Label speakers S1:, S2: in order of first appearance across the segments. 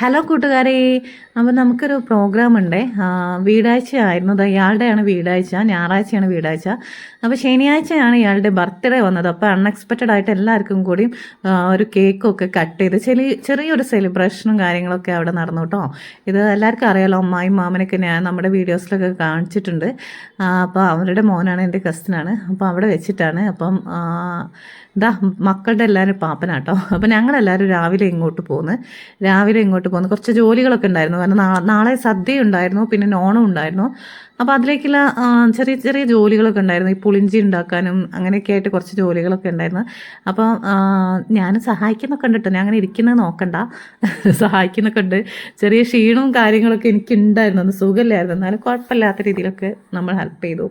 S1: Hello കൂട്ടുകാരെ. അപ്പോൾ നമുക്കൊരു പ്രോഗ്രാം ഉണ്ട് വീടാഴ്ച ആയിരുന്നു ഇയാളുടെയാണ് വീടാഴ്ച. ഞായറാഴ്ചയാണ് വീടാഴ്ച. അപ്പോൾ ശനിയാഴ്ചയാണ് ഇയാളുടെ ബർത്ത്ഡേ വന്നത്. അപ്പോൾ അൺഎക്സ്പെക്റ്റഡ് ആയിട്ട് എല്ലാവർക്കും കൂടി ഒരു കേക്കൊക്കെ കട്ട് ചെയ്ത് ചെറിയ ചെറിയൊരു സെലിബ്രേഷനും കാര്യങ്ങളൊക്കെ അവിടെ നടന്നു കേട്ടോ. ഇത് എല്ലാവർക്കും അറിയാലോ അമ്മായും മാമനൊക്കെ ഞാൻ നമ്മുടെ വീഡിയോസിലൊക്കെ കാണിച്ചിട്ടുണ്ട്. അപ്പോൾ അവരുടെ മോനാണ് എന്റെ കസിനാണ് അപ്പോൾ അവിടെ വെച്ചിട്ടാണ്. അപ്പം ദാ മക്കളുടെ എല്ലാവരും പാപ്പനാട്ടോ അപ്പോൾ ഞങ്ങളെല്ലാവരും രാവിലെ ഇങ്ങോട്ട് പോകുന്നത് രാവിലെ ഇങ്ങോട്ട് പോകുന്നു. കുറച്ച് ജോലികളൊക്കെ ഉണ്ടായിരുന്നു. കാരണം നാളെ സദ്യ ഉണ്ടായിരുന്നു. പിന്നെ നോണം ഉണ്ടായിരുന്നു. അപ്പോൾ അതിലേക്കുള്ള ചെറിയ ചെറിയ ജോലികളൊക്കെ ഉണ്ടായിരുന്നു. ഈ പുളിഞ്ചി ഉണ്ടാക്കാനും അങ്ങനെയൊക്കെ ആയിട്ട് കുറച്ച് ജോലികളൊക്കെ ഉണ്ടായിരുന്നു. അപ്പോൾ ഞാൻ സഹായിക്കുന്നൊക്കെ ഉണ്ട് കേട്ടോ ഞാൻ അങ്ങനെ ഇരിക്കുന്നത് നോക്കണ്ട. സഹായിക്കുന്നൊക്കെ ഉണ്ട്. ചെറിയ ക്ഷീണവും കാര്യങ്ങളൊക്കെ എനിക്ക് ഉണ്ടായിരുന്നു സുഖമില്ലായിരുന്നു. എന്നാലും കുഴപ്പമില്ലാത്ത രീതിയിലൊക്കെ നമ്മൾ ഹെൽപ്പ് ചെയ്തു.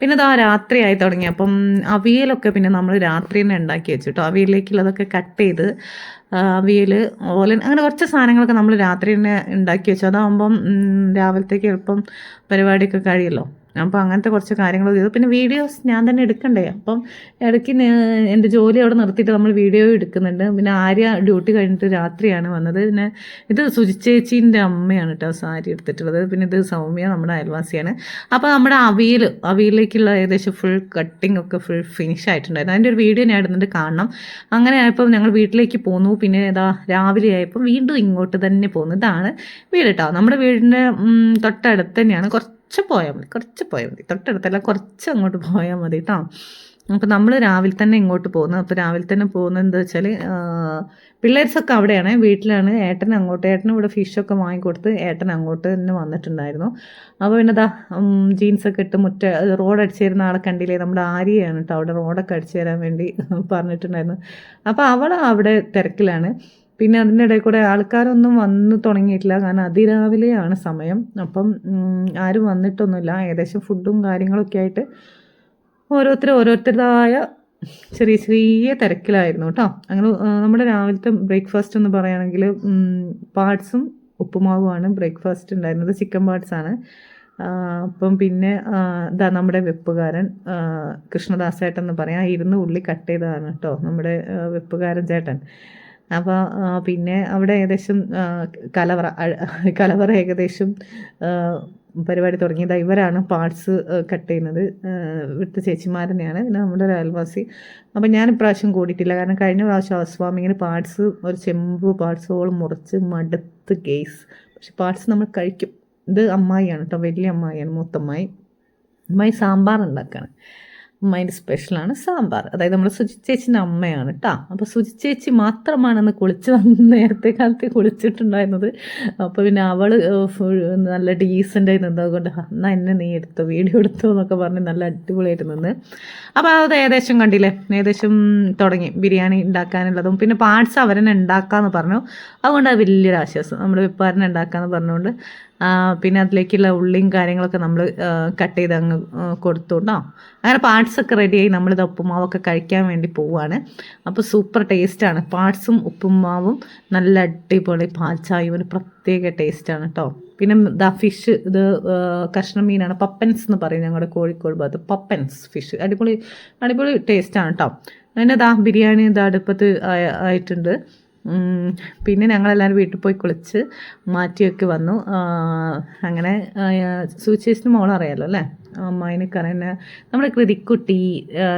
S1: പിന്നെ ഇതാ രാത്രിയായി തുടങ്ങി. അപ്പം അവിയലൊക്കെ പിന്നെ നമ്മൾ രാത്രി തന്നെ ഉണ്ടാക്കി വെച്ചു കേട്ടോ അവിയലിലേക്കുള്ളതൊക്കെ കട്ട് ചെയ്ത് അവിയൽ ഓലൻ അങ്ങനെ കുറച്ച് സാധനങ്ങളൊക്കെ നമ്മൾ രാത്രി തന്നെ ഉണ്ടാക്കി വെച്ചു. അതാകുമ്പം രാവിലത്തേക്ക് എളുപ്പം പരിപാടിയൊക്കെ കഴിയുമല്ലോ അപ്പോൾ അങ്ങനത്തെ കുറച്ച് കാര്യങ്ങൾ ചെയ്തു. പിന്നെ വീഡിയോസ് ഞാൻ തന്നെ എടുക്കണ്ടേ? അപ്പം ഇടയ്ക്ക് എന്റെ ജോലി അവിടെ നിർത്തിയിട്ട് നമ്മൾ വീഡിയോ എടുക്കുന്നുണ്ട്. പിന്നെ ആര്യ ഡ്യൂട്ടി കഴിഞ്ഞിട്ട് രാത്രിയാണ് വന്നത്. പിന്നെ ഇത് സുജിച്ചേച്ചീന്റെ അമ്മയാണ് കേട്ടോ സാരി എടുത്തിട്ടുള്ളത്. പിന്നെ ഇത് സൗമ്യ നമ്മുടെ അയൽവാസിയാണ്. അപ്പോൾ നമ്മുടെ അവിയൽ അവിയലിലേക്കുള്ള ഏകദേശം ഫുൾ കട്ടിംഗ് ഒക്കെ ഫുൾ ഫിനിഷ് ആയിട്ടുണ്ടായിരുന്നു. അതിന്റെ ഒരു വീഡിയോ ഞാൻ ഇടുന്നുണ്ട് കാണണം. അങ്ങനെ ആയപ്പോൾ ഞങ്ങൾ വീട്ടിലേക്ക് പോന്നു. പിന്നെ ഏതാ രാവിലെ ആയപ്പോൾ വീണ്ടും ഇങ്ങോട്ട് തന്നെ പോന്നു. ഇതാണ് വീട് കേട്ടോ. നമ്മുടെ വീടിന്റെ തൊട്ടടുത്ത് തന്നെയാണ്. കുറച്ച് പോയാൽ മതി കുറച്ച് പോയാൽ മതി. തൊട്ടടുത്തല്ല കുറച്ച് അങ്ങോട്ട് പോയാൽ മതി കേട്ടോ അപ്പോൾ നമ്മൾ രാവിലെ തന്നെ ഇങ്ങോട്ട് പോകുന്നു അപ്പോൾ രാവിലെ തന്നെ പോകുന്നത് എന്താ വെച്ചാൽ പിള്ളേർസൊക്കെ അവിടെയാണ്. വീട്ടിലാണ്. ഏട്ടൻ അങ്ങോട്ട് ഏട്ടന് ഇവിടെ ഫിഷൊക്കെ വാങ്ങിക്കൊടുത്ത് ഏട്ടൻ അങ്ങോട്ട് തന്നെ വന്നിട്ടുണ്ടായിരുന്നു. അപ്പോൾ പിന്നെ ദാ ജീൻസൊക്കെ ഇട്ട് മുറ്റ റോഡ് അടിച്ചേരുന്ന ആളെ കണ്ടില്ലേ? നമ്മുടെ ആര്യയാണ് കേട്ടോ അവിടെ റോഡൊക്കെ അടിച്ചു തരാൻ വേണ്ടി പറഞ്ഞിട്ടുണ്ടായിരുന്നു. അപ്പോൾ അവൾ അവിടെ തിരക്കിലാണ്. പിന്നെ അതിന്റെ ഇടയിൽ കൂടെ ആൾക്കാരൊന്നും വന്ന് തുടങ്ങിയിട്ടില്ല. കാരണം അതിരാവിലെയാണ് സമയം. അപ്പം ആരും വന്നിട്ടൊന്നുമില്ല. ഏകദേശം ഫുഡും കാര്യങ്ങളൊക്കെ ആയിട്ട് ഓരോരുത്തർ ഓരോരുത്തരുടേതായ ചെറിയ ചെറിയ തിരക്കിലായിരുന്നു കേട്ടോ. അങ്ങനെ നമ്മുടെ രാവിലത്തെ ബ്രേക്ക്ഫാസ്റ്റ് എന്ന് പറയുകയാണെങ്കിൽ പാർട്സും ഉപ്പുമാവുമാണ് ബ്രേക്ക്ഫാസ്റ്റ് ഉണ്ടായിരുന്നത്. ചിക്കൻ പാർട്സാണ് അപ്പം പിന്നെ ഇതാ നമ്മുടെ വെപ്പുകാരൻ കൃഷ്ണദാസേട്ടൻ എന്ന് പറയാം. ഇരുന്ന് ഉള്ളി കട്ട് ചെയ്തതാണ് കേട്ടോ നമ്മുടെ വെപ്പുകാരൻ ചേട്ടൻ. അപ്പോൾ പിന്നെ അവിടെ ഏകദേശം കലവറ കലവറ ഏകദേശം പരിപാടി തുടങ്ങിയത്. ഇവരാണ് പാർട്സ് കട്ട് ചെയ്യുന്നത്. ഇവിടുത്തെ ചേച്ചിമാർ തന്നെയാണ് പിന്നെ നമ്മുടെ ഒരു അയൽവാസി. അപ്പം ഞാൻ ഇപ്രാവശ്യം കൂടിയിട്ടില്ല. കാരണം കഴിഞ്ഞ പ്രാവശ്യം ഇങ്ങനെ പാർട്സ് ഒരു ചെമ്പ് പാർട്സോളം മുറിച്ച് മടുത്ത് ഗെയ്സ് പക്ഷെ പാർട്സ് നമ്മൾ കഴിക്കും. ഇത് അമ്മായിയാണ് കേട്ടോ വലിയ അമ്മായിയാണ് മൂത്തമ്മായി. അമ്മായി സാമ്പാർ ഉണ്ടാക്കുകയാണ് അമ്മായിന്റെ സ്പെഷ്യലാണ് സാമ്പാർ. അതായത് നമ്മൾ സുജി ചേച്ചിന്റെ അമ്മയാണ് കേട്ടോ അപ്പോൾ സുജി ചേച്ചി മാത്രമാണെന്ന് കുളിച്ച് നേരത്തെ കാലത്ത് കുളിച്ചിട്ടുണ്ടായിരുന്നത്. അപ്പോൾ പിന്നെ അവൾ നല്ല ഡീസന്റായി നിന്നതുകൊണ്ട് എന്നാൽ എന്നെ നീ എടുത്തോ വീഡിയോ എടുത്തോ എന്നൊക്കെ പറഞ്ഞ് നല്ല അടിപൊളിയായിട്ട് നിന്ന്. അപ്പോൾ അത് ഏകദേശം കണ്ടില്ലേ? ഏകദേശം തുടങ്ങി. ബിരിയാണി ഉണ്ടാക്കാനുള്ളതും പിന്നെ പാർട്സ് അവരെന്നെ ഉണ്ടാക്കാമെന്ന് പറഞ്ഞു. അതുകൊണ്ട് അത് വലിയൊരു ആശ്വാസം. നമ്മുടെ വെപ്പാരനെ ഉണ്ടാക്കാമെന്ന് പറഞ്ഞുകൊണ്ട് പിന്നെ അതിലേക്കുള്ള ഉള്ളിയും കാര്യങ്ങളൊക്കെ നമ്മൾ കട്ട് ചെയ്ത് അങ്ങ് കൊടുത്തുണ്ടോ കൊടുത്തു അങ്ങനെ പാർട്സ് ഒക്കെ റെഡിയായി നമ്മളിത് ഉപ്പുമാവൊക്കെ കഴിക്കാൻ വേണ്ടി പോവുകയാണ് അപ്പോൾ സൂപ്പർ ടേസ്റ്റാണ്. പാർട്സും ഉപ്പുമാവും നല്ല അടിപൊളി പാൽച്ചായയും ഒരു പ്രത്യേക ടേസ്റ്റാണ് കേട്ടോ പിന്നെ ദ ഫിഷ് ഇത് കഷ്ണം മീനാണ്. പപ്പൻസ് എന്ന് പറയും ഞങ്ങളുടെ കോഴിക്കോട് ഭാഗത്ത്. പപ്പൻസ് ഫിഷ്. അടിപൊളി അടിപൊളി ടേസ്റ്റാണ് കേട്ടോ അതിന്റെ ദാ ബിരിയാണി ഇതാ അടുപ്പത്ത് ആയിട്ടുണ്ട്. പിന്നെ ഞങ്ങളെല്ലാവരും വീട്ടിൽ പോയി കുളിച്ച് മാറ്റിയൊക്കെ വന്നു. അങ്ങനെ സൂചേസിന് മോളറിയാലോ അല്ലേ? അമ്മായിനൊക്കെ അറിയുന്ന നമ്മുടെ കൃതിക്കുട്ടി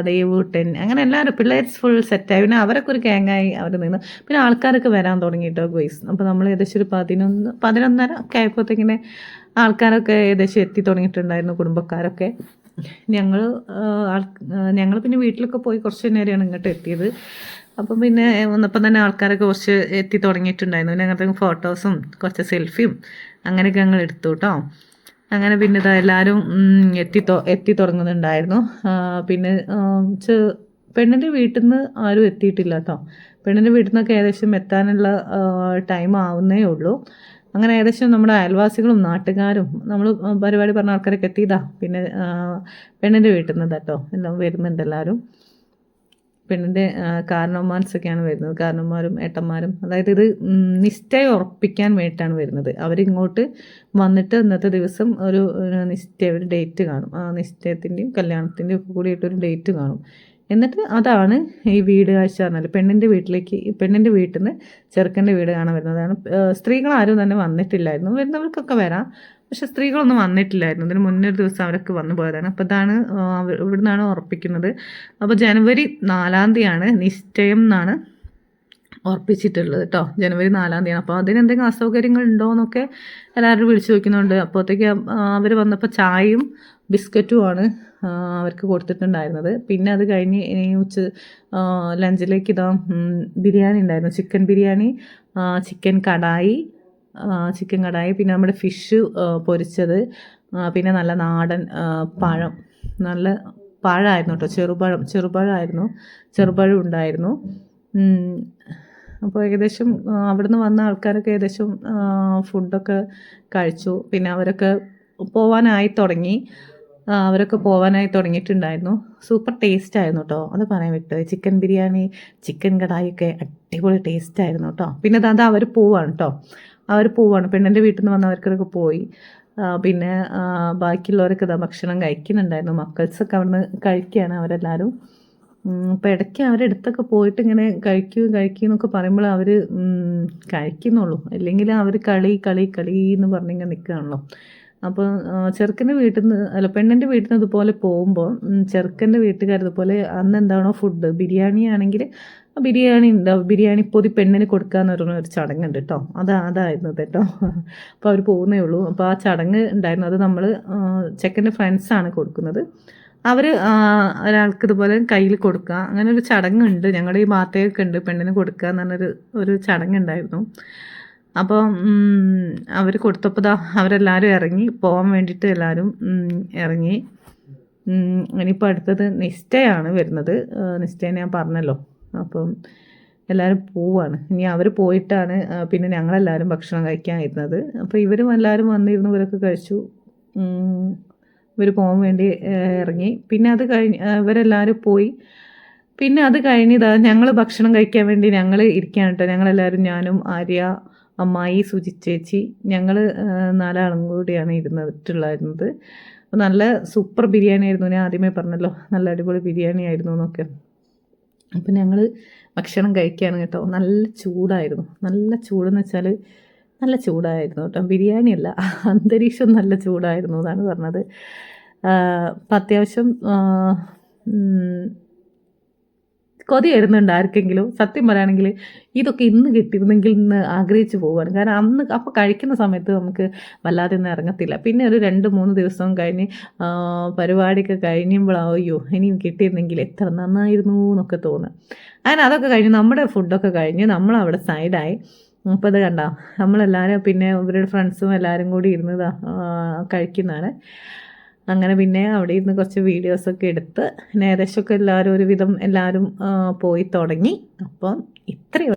S1: ദേവൂട്ടൻ അങ്ങനെ എല്ലാവരും പിള്ളേർസ് ഫുൾ സെറ്റായി പിന്നെ അവരൊക്കെ ഒരു ഗ്യാങ്ങായി അവർ നിന്ന്. പിന്നെ ആൾക്കാരൊക്കെ വരാൻ തുടങ്ങിയിട്ടോ ഗോയ്സ്. അപ്പോൾ നമ്മൾ ഏകദേശം ഒരു പതിനൊന്ന് പതിനൊന്നര ഒക്കെ ആയപ്പോഴത്തേക്കിനെ ആൾക്കാരൊക്കെ ഏകദേശം എത്തി തുടങ്ങിയിട്ടുണ്ടായിരുന്നു കുടുംബക്കാരൊക്കെ. ഞങ്ങൾ ഞങ്ങൾ പിന്നെ വീട്ടിലൊക്കെ പോയി കുറച്ച് നേരമാണ് ഇങ്ങോട്ട് എത്തിയത്. അപ്പം പിന്നെ വന്നപ്പം തന്നെ ആൾക്കാരൊക്കെ കുറച്ച് എത്തി തുടങ്ങിയിട്ടുണ്ടായിരുന്നു. പിന്നെ അങ്ങനത്തെ ഫോട്ടോസും കുറച്ച് സെൽഫിയും അങ്ങനെയൊക്കെ ഞങ്ങൾ എടുത്തു കേട്ടോ അങ്ങനെ പിന്നെ എല്ലാവരും എത്തി എത്തി തുടങ്ങുന്നുണ്ടായിരുന്നു. പിന്നെ പെണ്ണിന്റെ വീട്ടിൽ നിന്ന് ആരും എത്തിയിട്ടില്ല കേട്ടോ പെണ്ണിന്റെ വീട്ടിൽ നിന്നൊക്കെ ഏകദേശം എത്താനുള്ള ടൈം ആവുന്നേ ഉള്ളൂ. അങ്ങനെ ഏകദേശം നമ്മുടെ അയൽവാസികളും നാട്ടുകാരും നമ്മൾ പരിപാടി പറഞ്ഞ ആൾക്കാരൊക്കെ എത്തിയതാ പിന്നെ പെണ്ണിന്റെ വീട്ടിൽ നിന്ന് കേട്ടോ എല്ലാം വരുന്നുണ്ട് എല്ലാവരും പെണ്ണിന്റെ കാരണവന്മാർസൊക്കെയാണ് വരുന്നത്. കാരണവന്മാരും ഏട്ടന്മാരും. അതായത് ഇത് നിശ്ചയം ഉറപ്പിക്കാൻ വേണ്ടിയിട്ടാണ് വരുന്നത്. അവരിങ്ങോട്ട് വന്നിട്ട് ഇന്നത്തെ ദിവസം ഒരു നിശ്ചയ ഒരു ഡേറ്റ് കാണും. ആ നിശ്ചയത്തിന്റെയും കല്യാണത്തിന്റെയും ഒക്കെ കൂടിയിട്ടൊരു ഡേറ്റ് കാണും. എന്നിട്ട് അതാണ് ഈ വീട് കാഴ്ച പറഞ്ഞാൽ പെണ്ണിന്റെ വീട്ടിലേക്ക് പെണ്ണിന്റെ വീട്ടിൽ നിന്ന് ചെറുക്കന്റെ വീട് കാണാൻ വരുന്നതാണ് സ്ത്രീകളാരും തന്നെ വന്നിട്ടില്ലായിരുന്നു. വരുന്നവർക്കൊക്കെ വരാം. പക്ഷെ സ്ത്രീകളൊന്നും വന്നിട്ടില്ലായിരുന്നു. ഇതിന് മുന്നേ ഒരു ദിവസം അവരൊക്കെ വന്നു പോയതാണ്. അപ്പോൾ ഇതാണ് ഇവിടുന്നാണ് ഉറപ്പിക്കുന്നത്. അപ്പോൾ ജനുവരി നാലാം തീയതിയാണ് നിശ്ചയം എന്നാണ് ഉറപ്പിച്ചിട്ടുള്ളത് കേട്ടോ. ജനുവരി നാലാം തീയതി അപ്പോൾ അതിന് എന്തെങ്കിലും അസൗകര്യങ്ങൾ ഉണ്ടോ എന്നൊക്കെ എല്ലാവരും വിളിച്ചു ചോദിക്കുന്നുണ്ട്. അപ്പോഴത്തേക്ക് അവർ വന്നപ്പോൾ ചായയും ബിസ്ക്കറ്റുമാണ് അവർക്ക് കൊടുത്തിട്ടുണ്ടായിരുന്നത്. പിന്നെ അത് കഴിഞ്ഞ് ഉച്ച ലഞ്ചിലേക്ക് ഇതാ ബിരിയാണി ഉണ്ടായിരുന്നു. Chicken biryani chicken kadai chicken kadai പിന്നെ നമ്മുടെ ഫിഷ് പൊരിച്ചത് പിന്നെ നല്ല നാടൻ പഴം. നല്ല പഴമായിരുന്നു കേട്ടോ ചെറുപഴം ചെറുപഴമായിരുന്നു ചെറുപഴം ഉണ്ടായിരുന്നു. അപ്പോൾ ഏകദേശം അവിടുന്ന് വന്ന ആൾക്കാരൊക്കെ ഏകദേശം ഫുഡൊക്കെ കഴിച്ചു. പിന്നെ അവരൊക്കെ പോവാനായി തുടങ്ങി. അവരൊക്കെ പോവാനായി തുടങ്ങിയിട്ടുണ്ടായിരുന്നു. സൂപ്പർ ടേസ്റ്റ് ആയിരുന്നു കേട്ടോ അത് പറയാൻ വിട്ടു ചിക്കൻ ബിരിയാണി ചിക്കൻ കടായി ഒക്കെ അടിപൊളി ടേസ്റ്റ് ആയിരുന്നു കേട്ടോ. പിന്നെ അത് അവർ പോവാണ് കേട്ടോ. അവർ പോവാണ്. പെണ്ണിന്റെ വീട്ടിൽ നിന്ന് വന്നവർക്കൊക്കെ പോയി. പിന്നെ ബാക്കിയുള്ളവരൊക്കെ ഇതാ ഭക്ഷണം കഴിക്കുന്നുണ്ടായിരുന്നു. മക്കൾസൊക്കെ അവിടുന്ന് കഴിക്കുകയാണ് അവരെല്ലാവരും അപ്പോൾ ഇടയ്ക്ക് അവരെടുത്തൊക്കെ പോയിട്ട് ഇങ്ങനെ കഴിക്കൂ കഴിക്കൂ എന്നൊക്കെ പറയുമ്പോൾ അവർ കഴിക്കുന്നുള്ളൂ. അല്ലെങ്കിൽ അവർ കളി കളി കളി എന്ന് പറഞ്ഞിങ്ങനെ നിൽക്കുകയാണല്ലോ അപ്പോൾ ചെറുക്കന്റെ വീട്ടിൽ നിന്ന് അല്ല പെണ്ണിന്റെ വീട്ടിൽ നിന്ന് ഇതുപോലെ പോകുമ്പോൾ ചെറുക്കന്റെ വീട്ടുകാർ ഇതുപോലെ അന്ന് എന്താണോ ഫുഡ് ബിരിയാണി ആണെങ്കിൽ ബിരിയാണി ഉണ്ടാവും ബിരിയാണി പൊതി പെണ്ണിന് കൊടുക്കാന്ന് പറയുന്ന ഒരു ചടങ്ങുണ്ട് കേട്ടോ. അത് അതായിരുന്നു കേട്ടോ. അപ്പോൾ അവർ പോകുന്നേ ഉള്ളൂ. അപ്പോൾ ആ ചടങ്ങ് ഉണ്ടായിരുന്നു. അത് നമ്മൾ ചെക്കന്റെ ഫ്രണ്ട്സാണ് കൊടുക്കുന്നത്. അവർ ഒരാൾക്ക് ഇതുപോലെ കയ്യിൽ കൊടുക്കുക അങ്ങനെ ഒരു ചടങ്ങുണ്ട് ഞങ്ങളുടെ ഈ മാത്തയൊക്കെ ഉണ്ട്. പെണ്ണിന് കൊടുക്കുക എന്ന് പറഞ്ഞൊരു ഒരു ചടങ്ങുണ്ടായിരുന്നു അപ്പോൾ അവർ കൊടുത്തപ്പോൾ ദാ അവരെല്ലാവരും ഇറങ്ങി പോകാൻ വേണ്ടിയിട്ട് എല്ലാവരും ഇറങ്ങി ഇനിയിപ്പോൾ അടുത്തത് നിശ്ചയാണ് വരുന്നത്. നിസ്റ്റയെ ഞാൻ പറഞ്ഞല്ലോ. അപ്പം എല്ലാവരും പോവാണ്. ഇനി അവർ പോയിട്ടാണ് പിന്നെ ഞങ്ങളെല്ലാവരും ഭക്ഷണം കഴിക്കാൻ ഇരുന്നത്. അപ്പോൾ ഇവരും എല്ലാവരും വന്നിരുന്നു ഇവരൊക്കെ കഴിച്ചു. ഇവർ പോകാൻ വേണ്ടി ഇറങ്ങി പിന്നെ അത് കഴിഞ്ഞ് ഇവരെല്ലാവരും പോയി. പിന്നെ അത് കഴിഞ്ഞതാ ഞങ്ങൾ ഭക്ഷണം കഴിക്കാൻ വേണ്ടി ഞങ്ങൾ ഇരിക്കുകയാണ് കേട്ടോ ഞങ്ങളെല്ലാവരും ഞാനും ആര്യ അമ്മായി സുജി ചേച്ചി ഞങ്ങൾ നാലാളും കൂടിയാണ് ഇരുന്നിട്ടുള്ളായിരുന്നത്. അപ്പോൾ നല്ല സൂപ്പർ ബിരിയാണി ആയിരുന്നു ഞാൻ ആദ്യമേ പറഞ്ഞല്ലോ നല്ല അടിപൊളി ബിരിയാണി ആയിരുന്നു എന്നൊക്കെ. അപ്പം ഞങ്ങൾ ഭക്ഷണം കഴിക്കുകയാണ് കേട്ടോ. നല്ല ചൂടായിരുന്നു. നല്ല ചൂടെന്ന് വെച്ചാൽ നല്ല ചൂടായിരുന്നു കേട്ടോ. ബിരിയാണി അല്ല അന്തരീക്ഷം നല്ല ചൂടായിരുന്നു എന്നാണ് പറഞ്ഞത്. അപ്പം അത്യാവശ്യം ആ, ഉം, കൊതി വരുന്നുണ്ട് ആർക്കെങ്കിലും. സത്യം പറയുകയാണെങ്കിൽ ഇതൊക്കെ ഇന്ന് കിട്ടിയിരുന്നെങ്കിൽ ഇന്ന് ആഗ്രഹിച്ചു പോവാണ് കാരണം അന്ന് അപ്പോൾ കഴിക്കുന്ന സമയത്ത് നമുക്ക് വല്ലാതെ ഒന്നും ഇറങ്ങത്തില്ല. പിന്നെ ഒരു രണ്ട് മൂന്ന് ദിവസം കഴിഞ്ഞ് പരിപാടിയൊക്കെ കഴിയുമ്പോഴാവും അയ്യോ ഇനിയും കിട്ടിയിരുന്നെങ്കിൽ എത്ര നന്നായിരുന്നു എന്നൊക്കെ തോന്നുക. അങ്ങനെ അതൊക്കെ കഴിഞ്ഞ് നമ്മുടെ ഫുഡൊക്കെ കഴിഞ്ഞ് നമ്മളവിടെ സൈഡായി. അപ്പോൾ അത് കണ്ടോ? നമ്മളെല്ലാവരും പിന്നെ ഇവരുടെ ഫ്രണ്ട്സും എല്ലാവരും കൂടി ഇരുന്ന് ആ, കഴിക്കുന്നതാണ്. അങ്ങനെ പിന്നെ അവിടെ ഇരുന്ന് കുറച്ച് വീഡിയോസൊക്കെ എടുത്ത് ഏകദേശമൊക്കെ എല്ലാവരും ഒരുവിധം എല്ലാവരും പോയി തുടങ്ങി. അപ്പം ഇത്രയും